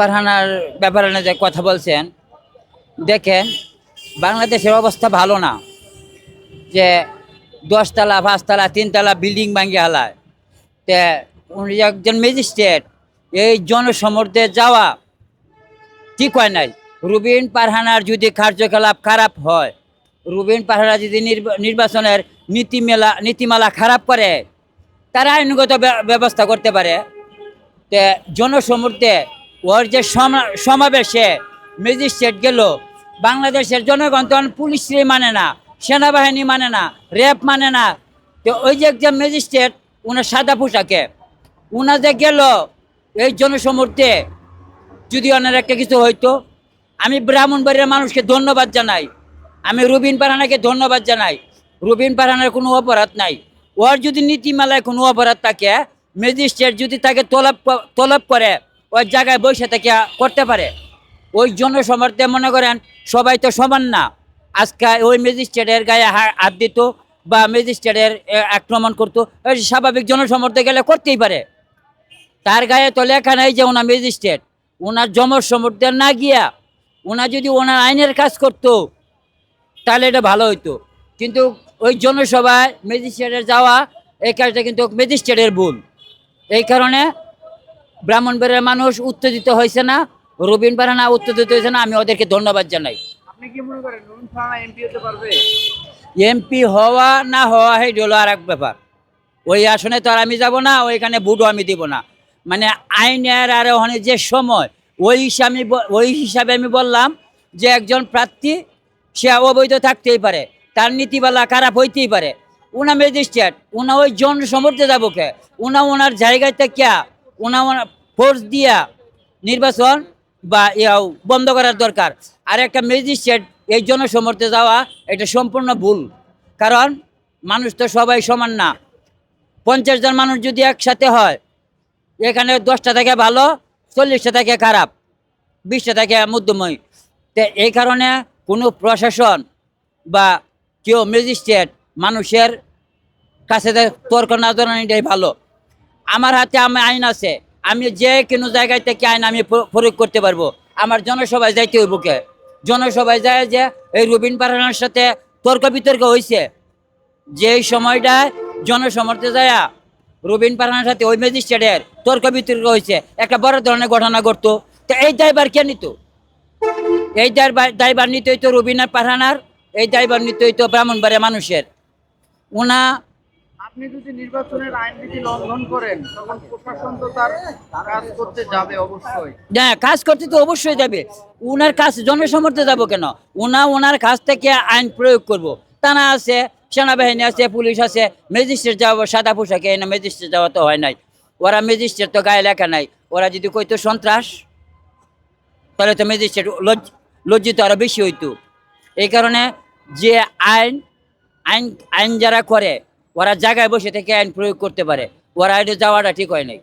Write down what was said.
ফারহানার ব্যাপারে যে কথা বলছেন, দেখেন বাংলাদেশের অবস্থা ভালো না, যে দশতলা, পাঁচতলা, তিনতলা বিল্ডিং ভাঙ্গি হালায়। তে উনি একজন ম্যাজিস্ট্রেট, এই জনসমর্থে যাওয়া ঠিক হয় নাই? রুবিন পারহানার যদি কার্যকলাপ খারাপ হয়, রুবিন পারহানা যদি নির্বা- নির্বাচনের নীতিমেলা, নীতিমালা খারাপ করে, তারা আইনগত ব্য- ব্যবস্থা করতে পারে। তে জনসমুদ্রে ওর যে সমা- সমাবেশে ম্যাজিস্ট্রেট গেল, বাংলাদেশের জনগণ তখন পুলিশরে মানে না, সেনাবাহিনী মানে না, র্যাব মানে না। তো ওই যে একজন ম্যাজিস্ট্রেট ওনার সাদা পোশাকে ওনা যে গেল এই জনসমুদ্রে যদি ওনার একটা কিছু হইতো, আমি ব্রাহ্মণবাড়ির মানুষকে ধন্যবাদ জানাই। আমি রুবিন পারহানাকে ধন্যবাদ জানাই। রুবিন পারহানার কোনো অপরাধ নাই। ওর যদি নীতিমালায় কোনো অপরাধ থাকে ম্যাজিস্ট্রেট যদি তাকে তলব তলব করে ওই জায়গায় বসে থেকে করতে পারে। ওই জনসমর্থে মনে করেন সবাই তো সমান না। আজকে ওই ম্যাজিস্ট্রেটের গায়ে হাত দিত বা ম্যাজিস্ট্রেটের আক্রমণ করতো। স্বাভাবিক জনসমর্থে গেলে করতেই পারে। তার গায়ে তো লেখা নাই যে ওনার ম্যাজিস্ট্রেট। ওনার জমর সমর্থন না গিয়া ওনা যদি ওনার আইনের কাজ করতো, তাহলে এটা ভালো হইতো। কিন্তু ওই জনসভায় ম্যাজিস্ট্রেটের যাওয়া, এই কাজটা কিন্তু ম্যাজিস্ট্রেটের ভুল। এই কারণে ব্রাহ্মণবাড়ির মানুষ উত্তেজিত হয়েছে না রবিন না উত্তেজিত হয়েছে না আমি ওদেরকে ধন্যবাদ জানাই। কি এমপি হওয়া না হওয়া এই হলো আর এক ব্যাপার। ওই আসনে তো আর আমি যাব না ওইখানে ভোটও আমি দিব না। মানে আইনের আর ওখানে যে সময় ওই হিসাবে আমি ওই হিসাবে আমি বললাম যে একজন প্রার্থী সে অবৈধ থাকতেই পারে তার নীতিবালা খারাপ হইতেই পারে। উনা ম্যাজিস্ট্রেট উনা ওই জন সমর্থে যাব কে? উনা ওনার জায়গায় থেকে ওনার ফোর্স দিয়া নির্বাচন বা ইয়াও বন্ধ করার দরকার। আর একটা ম্যাজিস্ট্রেট এই জন্য সমর্থে যাওয়া, এটা সম্পূর্ণ ভুল। কারণ মানুষ তো সবাই সমান না। পঞ্চাশ জন মানুষ যদি একসাথে হয়, এখানে দশটা থেকে ভালো, চল্লিশটা থেকে খারাপ, বিশটা থেকে মধ্যময় তো এই কারণে কোনো প্রশাসন বা কেউ ম্যাজিস্ট্রেট মানুষের কাছে তর্ক না জানানিটাই ভালো। আমার হাতে আমার আইন আছে। আমি যে কোনো জায়গায় থেকে আইন আমি প্রয়োগ করতে পারব। আমার জনসভায় যাইতে হইব কে? জনসভায় যায় যে এই রবীন পারানোর সাথে তর্ক বিতর্ক হয়েছে যেই সময়টায় জনসমর্থে যায় রবীন পারানোর সাথে ওই ম্যাজিস্ট্রেটের তর্ক বিতর্ক হয়েছে একটা বড় ধরনের ঘটনা ঘটতো। তো এই দায়বার কে নিত? এই দায়বার দায়বার নিতে হইতো রবীন্দ্র পাঠানার, এই দায়বার নিতে হইতো ব্রাহ্মণবাড়িয়া মানুষের। ওনা আপনি যদি নির্বাচনের আইন বিধি লঙ্ঘন করেন, তখন প্রশাসন তো তার কাজ করতে যাবে অবশ্যই। হ্যাঁ কাজ করতে তো অবশ্যই যাবে। উনার কাজ জনসমর্থে যাব কেন? উনা ওনার কাছ থেকে আইন প্রয়োগ করব। থানা আছে, সেনাবাহিনী আছে, পুলিশ আছে ম্যাজিস্ট্রেট যাব, সাদা পোশাকে না ম্যাজিস্ট্রেট যাওয়া তো হয় নাই। ওরা ম্যাজিস্ট্রেট তো গায়ে লেখা নাই। ওরা যদি কইতো সন্ত্রাস, তাহলে তো ম্যাজিস্ট্রেট লজ্জ- লজ্জিত আরও বেশি হইতো। এই কারণে যে আইন আইন আইন যারা করে ওরা জায়গায় বসে থেকে আইন প্রয়োগ করতে পারে। ওরা আইনে যাওয়াটা ঠিক হয় নাই।